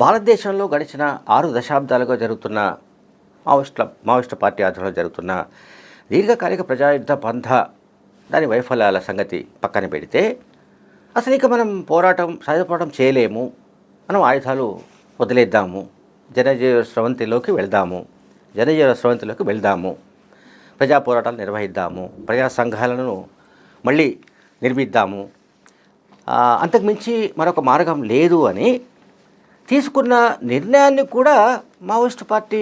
భారతదేశంలో గడిచిన ఆరు దశాబ్దాలుగా జరుగుతున్న మావోయిస్టుల మావోయిస్టు పార్టీ ఆధ్వర్యంలో జరుగుతున్న దీర్ఘకాలిక ప్రజాయుద్ధ పంథ దాని వైఫల్యాల సంగతి పక్కన పెడితే అసలు ఇక మనం పోరాటం సాయుధ పోరాటం చేయలేము. మనం ఆయుధాలు వదిలేద్దాము. జనజీవ స్రవంతిలోకి వెళ్దాము. జనజీవ స్రవంతిలోకి వెళ్దాము. ప్రజా పోరాటాలు నిర్వహిద్దాము. ప్రజా సంఘాలను మళ్ళీ నిర్మిద్దాము. అంతకుమించి మరొక మార్గం లేదు అని తీసుకున్న నిర్ణయాన్ని కూడా మావోయిస్ట్ పార్టీ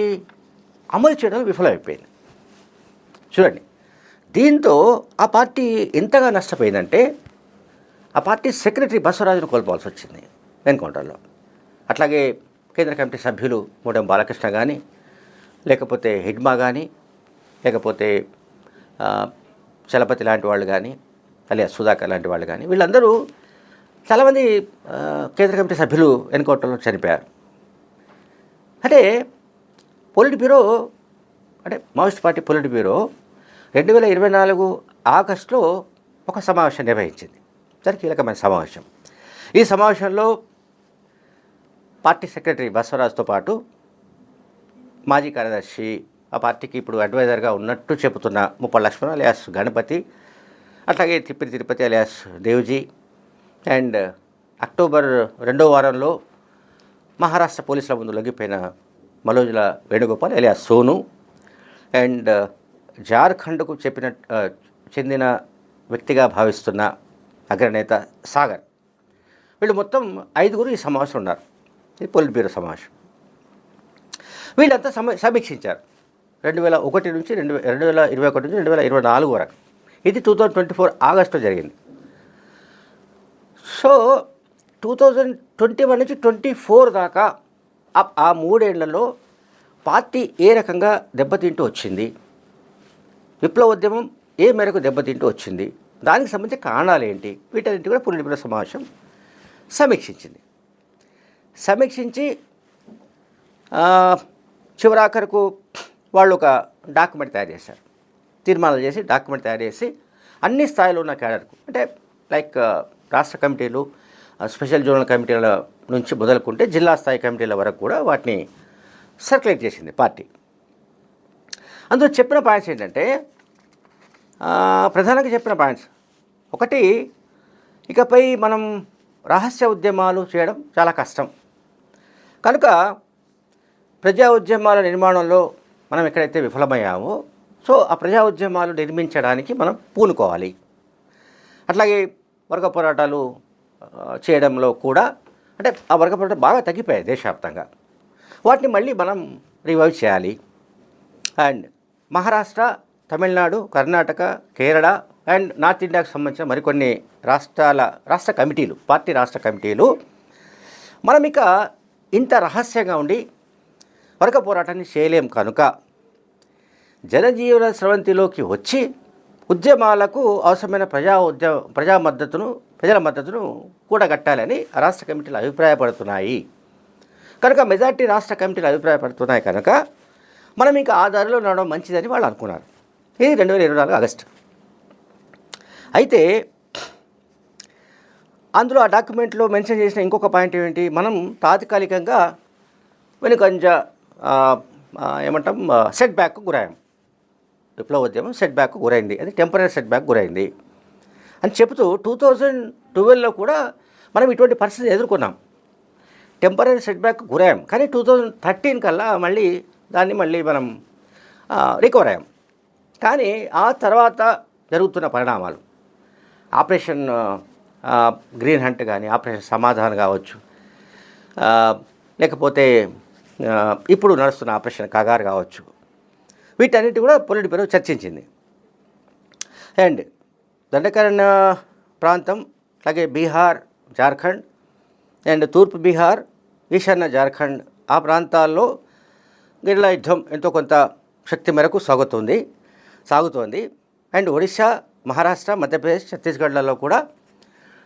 అమలు చేయడంలో విఫలమైపోయింది. చూడండి దీంతో ఆ పార్టీ ఎంతగా నష్టపోయిందంటే ఆ పార్టీ సెక్రటరీ బసవరాజును కోల్పోవాల్సి వచ్చింది వెనుకొండలో అట్లాగే కేంద్ర కమిటీ సభ్యులు మూడెం బాలకృష్ణ కానీ లేకపోతే హిడ్మా కానీ లేకపోతే చలపతి లాంటి వాళ్ళు కానీ అలియా సుధాకర్ లాంటి వాళ్ళు కానీ వీళ్ళందరూ చాలామంది కేంద్ర కమిటీ సభ్యులు ఎన్కౌంటర్లో చనిపోయారు. అంటే పొలిట్ బ్యూరో అంటే మావోయిస్ట్ పార్టీ పొలిట్ బ్యూరో రెండు వేల ఇరవై నాలుగు ఆగస్టులో ఒక సమావేశం నిర్వహించింది. చాలా కీలకమైన సమావేశం. ఈ సమావేశంలో పార్టీ సెక్రటరీ బసవరాజ్తో పాటు మాజీ కార్యదర్శి ఆ పార్టీకి ఇప్పుడు అడ్వైజర్గా ఉన్నట్టు చెబుతున్న ముప్ప లక్ష్మణ్ అలియాస్ గణపతి అట్లాగే Tippiri Tirupati alias Devji and October రెండో వారంలో మహారాష్ట్ర పోలీసుల ముందు లొంగిపోయిన మలోజుల వేణుగోపాల్ అలియాస్ సోను అండ్ జార్ఖండ్కు చెప్పిన చెందిన వ్యక్తిగా భావిస్తున్న అగ్రనేత సాగర్. వీళ్ళు మొత్తం ఐదుగురు ఈ సమావేశం ఉన్నారు. ఇది పోలిట్ బ్యూరో సమావేశం. వీళ్ళంతా సమ సమీక్షించారు. రెండు వేల ఒకటి నుంచి రెండు రెండు వేల ఇరవై ఒకటి నుంచి రెండు వేల ఇరవై నాలుగు వరకు. ఇది టూ థౌజండ్ ట్వంటీ ఫోర్ ఆగస్టులో జరిగింది. So two thousand twenty one నుంచి ట్వంటీ ఫోర్ దాకా ఆ- మూడేళ్ళలో పార్టీ ఏ రకంగా దెబ్బతింటూ వచ్చింది? విప్లవోద్యమం ఏ మేరకు దెబ్బతింటూ వచ్చింది? దానికి సంబంధించిన కారణాలు ఏంటి? వీటన్నిటి కూడా పులిపిన సమావేశం సమీక్షించింది. సమీక్షించి చివరాఖరుకు చివరాఖరకు వాళ్ళు ఒక డాక్యుమెంట్ తయారు చేశారు. తీర్మానాలు చేసి డాక్యుమెంట్ తయారు చేసి అన్ని స్థాయిలో ఉన్న క్యాడర్కు అంటే లైక్ రాష్ట్ర కమిటీలు స్పెషల్ జోనల్ కమిటీల నుంచి మొదలుకుంటే జిల్లా స్థాయి కమిటీల వరకు కూడా వాటిని సర్క్యులేట్ చేసింది పార్టీ. అందులో చెప్పిన పాయింట్స్ ఏంటంటే ప్రధానంగా చెప్పిన పాయింట్స్. ఒకటి ఇకపై మనం రహస్య ఉద్యమాలు చేయడం చాలా కష్టం. కనుక ప్రజా ఉద్యమాల నిర్మాణంలో మనం ఎక్కడైతే విఫలమయ్యామో సో ఆ ప్రజా ఉద్యమాలు నిర్మించడానికి మనం పూనుకోవాలి. అట్లాగే వర్గ పోరాటాలు చేయడంలో కూడా అంటే ఆ వర్గ పోరాటాలు బాగా తగ్గిపోయాయి దేశవ్యాప్తంగా. వాటిని మళ్ళీ మనం రివైవ్ చేయాలి. And Maharashtra Tamil Nadu Karnataka Kerala and north ఇండియాకు సంబంధించిన మరికొన్ని రాష్ట్రాల రాష్ట్ర కమిటీలు పార్టీ రాష్ట్ర కమిటీలు మనం ఇక ఇంత రహస్యంగా ఉండి వర్గ పోరాటాన్ని చేయలేం కనుక జనజీవన స్రవంతిలోకి వచ్చి ఉద్యమాలకు అవసరమైన ప్రజా ఉద్యమ ప్రజా మద్దతును ప్రజల మద్దతును కూడగట్టాలని ఆ రాష్ట్ర కమిటీలు అభిప్రాయపడుతున్నాయి. కనుక మెజార్టీ రాష్ట్ర కమిటీలు అభిప్రాయపడుతున్నాయి కనుక మనం ఇంకా ఆ దారిలో నడవడం మంచిదని వాళ్ళు అనుకున్నారు. ఇది రెండు వేల ఇరవై నాలుగు ఆగస్టు. అయితే అందులో ఆ డాక్యుమెంట్లో మెన్షన్ చేసిన ఇంకొక పాయింట్ ఏంటి మనం తాత్కాలికంగా వెనుకంజ ఏమంటాం సెట్ బ్యాక్ గురాయం విప్లవోద్యమం సెట్ బ్యాక్ గురైంది. అది టెంపరీ సెట్ బ్యాక్ గురైంది. అని చెబుతూ టూ థౌజండ్ ట్వెల్వ్లో కూడా మనం ఇటువంటి పరిస్థితి ఎదుర్కొన్నాం. టెంపరీ సెట్ బ్యాక్ గురాం. కానీ టూ థౌజండ్ థర్టీన్ కల్లా మళ్ళీ దాన్ని మళ్ళీ మనం రికవర్ అయ్యాం. కానీ ఆ తర్వాత జరుగుతున్న పరిణామాలు ఆపరేషన్ గ్రీన్ హంట్ కానీ ఆపరేషన్ సమాధానం కావచ్చు లేకపోతే ఇప్పుడు నడుస్తున్న ఆపరేషన్ కగారు కావచ్చు వీటన్నిటి కూడా పొలిటి బ్యూరో చర్చించింది. అండ్ దండకరణ ప్రాంతం అలాగే బీహార్ జార్ఖండ్ అండ్ తూర్పు బీహార్ ఈశాన్య జార్ఖండ్ ఆ ప్రాంతాల్లో గిరిల యుద్ధం ఎంతో కొంత శక్తి మేరకు సాగుతుంది సాగుతోంది. అండ్ ఒడిశా మహారాష్ట్ర మధ్యప్రదేశ్ ఛత్తీస్గఢ్లలో కూడా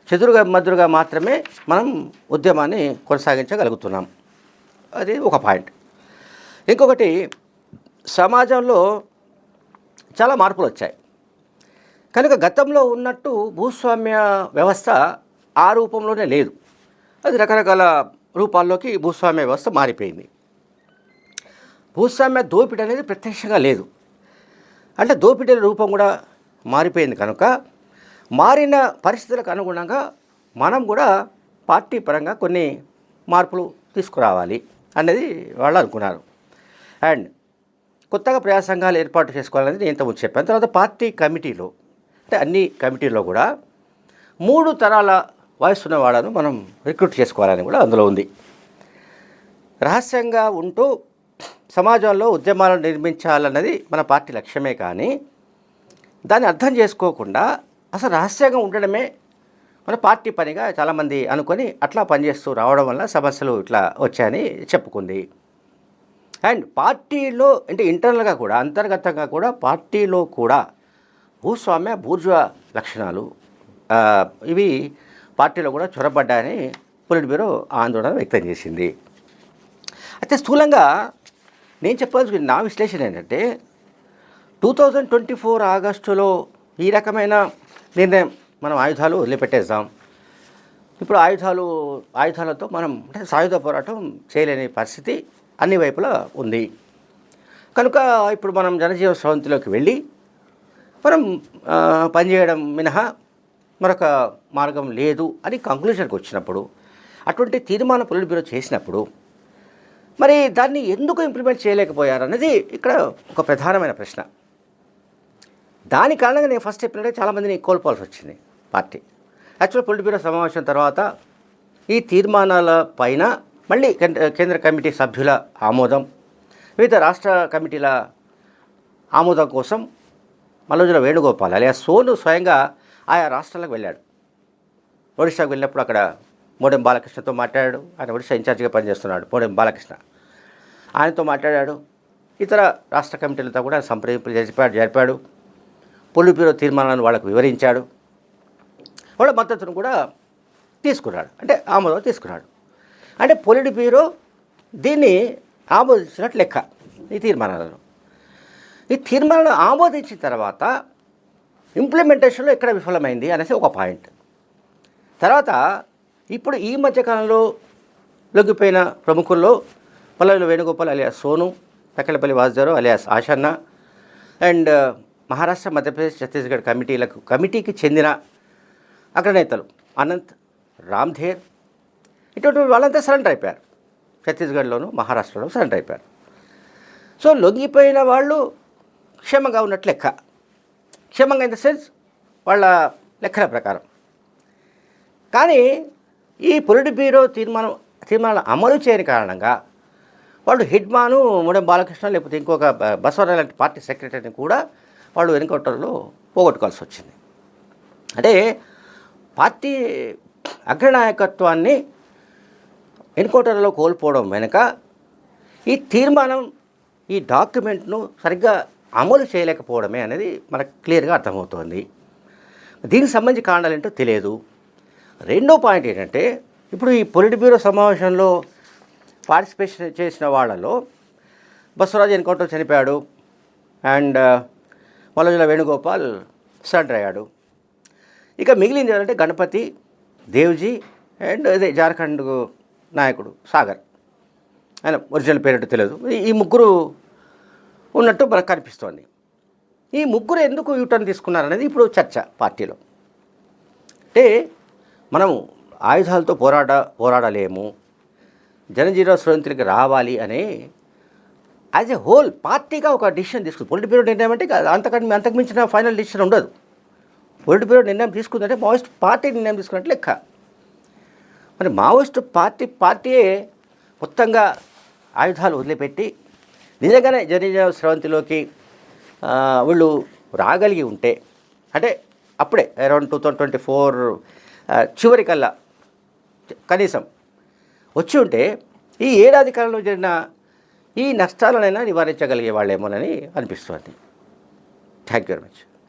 చెదురుగా మదురుగా మాత్రమే మనం ఉద్యమాన్ని కొనసాగించగలుగుతున్నాం. అది ఒక పాయింట్. ఇంకొకటి సమాజంలో చాలా మార్పులు వచ్చాయి. కనుక గతంలో ఉన్నట్టు భూస్వామ్య వ్యవస్థ ఆ రూపంలోనే లేదు. అది రకరకాల రూపాల్లోకి భూస్వామ్య వ్యవస్థ మారిపోయింది. భూస్వామ్య దోపిడీ అనేది ప్రత్యక్షంగా లేదు. అంటే దోపిడీ రూపం కూడా మారిపోయింది కనుక మారిన పరిస్థితులకు అనుగుణంగా మనం కూడా పార్టీ పరంగా కొన్ని మార్పులు తీసుకురావాలి అనేది వాళ్ళు అనుకున్నారు. అండ్ కొత్తగా ప్రజా సంఘాలు ఏర్పాటు చేసుకోవాలనేది నేను ఇంతకుముందు చెప్పాను. తర్వాత పార్టీ కమిటీలో అంటే అన్ని కమిటీల్లో కూడా మూడు తరాల వయసు ఉన్న వాళ్ళను మనం రిక్రూట్ చేసుకోవాలని కూడా అందులో ఉంది. రహస్యంగా ఉంటూ సమాజంలో ఉద్యమాలను నిర్మించాలన్నది మన పార్టీ లక్ష్యమే కానీ దాన్ని అర్థం చేసుకోకుండా అసలు రహస్యంగా ఉండడమే మన పార్టీ పనిగా చాలామంది అనుకొని అట్లా పనిచేస్తూ రావడం వల్ల సమస్యలు ఇట్లా వచ్చాయని చెప్పుకుంది. అండ్ పార్టీలో అంటే ఇంటర్నల్గా కూడా అంతర్గతంగా కూడా పార్టీలో కూడా భూస్వామ్య బూర్జువా లక్షణాలు ఇవి పార్టీలో కూడా చొరబడ్డాయని పొలిట్ బ్యూరో ఆందోళన వ్యక్తం చేసింది. అయితే స్థూలంగా నేను చెప్పాల్సిన నా విశ్లేషణ ఏంటంటే టూ థౌజండ్ ట్వంటీ ఫోర్ ఆగస్టులో ఈ రకమైన నిర్ణయం మనం ఆయుధాలు వదిలిపెట్టేద్దాం. ఇప్పుడు ఆయుధాలు ఆయుధాలతో మనం అంటే సాయుధ పోరాటం చేయలేని పరిస్థితి. అన్ని వైపులా ఉంది. కనుక ఇప్పుడు మనం జనజీవ స్రవంతిలోకి వెళ్ళి మనం పనిచేయడం మినహా మరొక మార్గం లేదు అని కంక్లూషన్కి వచ్చినప్పుడు అటువంటి తీర్మాన పొలిట్ బ్యూరో చేసినప్పుడు మరి దాన్ని ఎందుకు ఇంప్లిమెంట్ చేయలేకపోయారు అనేది ఇక్కడ ఒక ప్రధానమైన ప్రశ్న. దాని కారణంగా నేను ఫస్ట్ చెప్పినట్టే చాలామందిని కోల్పోవాల్సి వచ్చింది పార్టీ. యాక్చువల్ పొలిట్ బ్యూరో సమావేశం తర్వాత ఈ తీర్మానాల పైన మళ్ళీ కేంద్ర- కేంద్ర కమిటీ సభ్యుల ఆమోదం వివిధ రాష్ట్ర కమిటీల ఆమోదం కోసం మల్లోజుల వేణుగోపాల్ అలియా సోను స్వయంగా ఆయా రాష్ట్రాలకు వెళ్ళాడు. ఒడిశాకు వెళ్ళినప్పుడు అక్కడ మోడెం బాలకృష్ణతో మాట్లాడాడు. ఆయన ఒడిశా ఇన్ఛార్జిగా పనిచేస్తున్నాడు మోడెం బాలకృష్ణ. ఆయనతో మాట్లాడాడు. ఇతర రాష్ట్ర కమిటీలతో కూడా సంప్రదింపులు జరిపాడు జరిపాడు. పొలిట్ తీర్మానాన్ని తీర్మానాలను వాళ్ళకు వివరించాడు. వాళ్ళ మద్దతును కూడా తీసుకున్నాడు. అంటే ఆమోదం తీసుకున్నాడు. అంటే పొలిటి బ్యూరో దీన్ని ఆమోదించినట్టు లెక్క. ఈ తీర్మానాలను. ఈ తీర్మానాలను ఆమోదించిన తర్వాత ఇంప్లిమెంటేషన్లో ఎక్కడ విఫలమైంది అనేసి ఒక పాయింట్ తర్వాత ఇప్పుడు ఈ మధ్యకాలంలో లొంగిపోయిన ప్రముఖుల్లో పల్లవిలో Venugopal alias Sonu Takkalapalli Vasudev alias Ashanna and uh, Maharashtra Madhya Pradesh Chhattisgarh కమిటీలకు కమిటీకి చెందిన అగ్రనేతలు అనంత్ రామ్ధేర్ ఇటువంటి వాళ్ళంతా సరెండర్ అయిపోయారు. ఛత్తీస్గఢ్లోను మహారాష్ట్రలో సరెండర్ అయిపోయారు. సో లొంగిపోయిన వాళ్ళు క్షేమంగా ఉన్నట్లు లెక్క. క్షేమంగా ఇన్ ద సెన్స్ వాళ్ళ లెక్కల ప్రకారం. కానీ ఈ పొలిట్ బ్యూరో తీర్మానం తీర్మానాలు అమలు చేయని కారణంగా వాళ్ళు హిడ్మాను మూడెం బాలకృష్ణ లేకపోతే ఇంకొక బ- లాంటి పార్టీ సెక్రటరీని కూడా వాళ్ళు ఎన్కౌంటర్లో పోగొట్టుకోవాల్సి వచ్చింది. అంటే పార్టీ అగ్రనాయకత్వాన్ని ఎన్కౌంటర్లో కోల్పోవడం వెనుక ఈ తీర్మానం ఈ డాక్యుమెంట్ను సరిగ్గా అమలు చేయలేకపోవడమే అనేది మనకు క్లియర్గా అర్థమవుతోంది. దీనికి సంబంధించి కారణాలు ఏంటో తెలియదు. రెండో పాయింట్ ఏంటంటే ఇప్పుడు ఈ పొలిట్ బ్యూరో సమావేశంలో పార్టిసిపేషన్ చేసిన వాళ్ళలో బసవరాజు ఎన్కౌంటర్ చనిపోయాడు అండ్ మల్లజుల వేణుగోపాల్ సరెండర్ అయ్యాడు. ఇక మిగిలింది ఏంటంటే గణపతి దేవ్జీ అండ్ అదే జార్ఖండ్ నాయకుడు సాగర్. ఆయన ఒరిజినల్ పేరేంటో తెలియదు. ఈ- ముగ్గురు ఉన్నట్టు మనకు కనిపిస్తోంది. ఈ ముగ్గురు ఎందుకు యూటర్న్ తీసుకున్నారనేది ఇప్పుడు చర్చ పార్టీలో. అంటే మనం ఆయుధాలతో పోరాడ పోరాడలేము. జనజీవన స్వతంత్రికి రావాలి అని యాజ్ ఏ హోల్ పార్టీగా ఒక డిసిషన్ తీసుకుంది. పొలిటి బ్యూరో నిర్ణయం అంటే అంతకంటే అంతకు మించిన ఫైనల్ డిసిషన్ ఉండదు. పొలిటి బ్యూరో నిర్ణయం తీసుకుందంటే మోస్ట్ పార్టీ నిర్ణయం తీసుకున్నట్టు లెక్క. మరి మావోయిస్టు పార్టీ పార్టీయే మొత్తంగా ఆయుధాలు వదిలిపెట్టి నిజంగానే జనజీవ స్రవంతిలోకి వీళ్ళు రాగలిగి ఉంటే అంటే అప్పుడే around two thousand twenty four చివరికల్లా కనీసం వచ్చి ఉంటే ఈ ఏడాది కాలంలో జరిగిన ఈ నష్టాలనైనా నివారించగలిగే వాళ్ళేమోనని అనిపిస్తుంది. Thank you very much.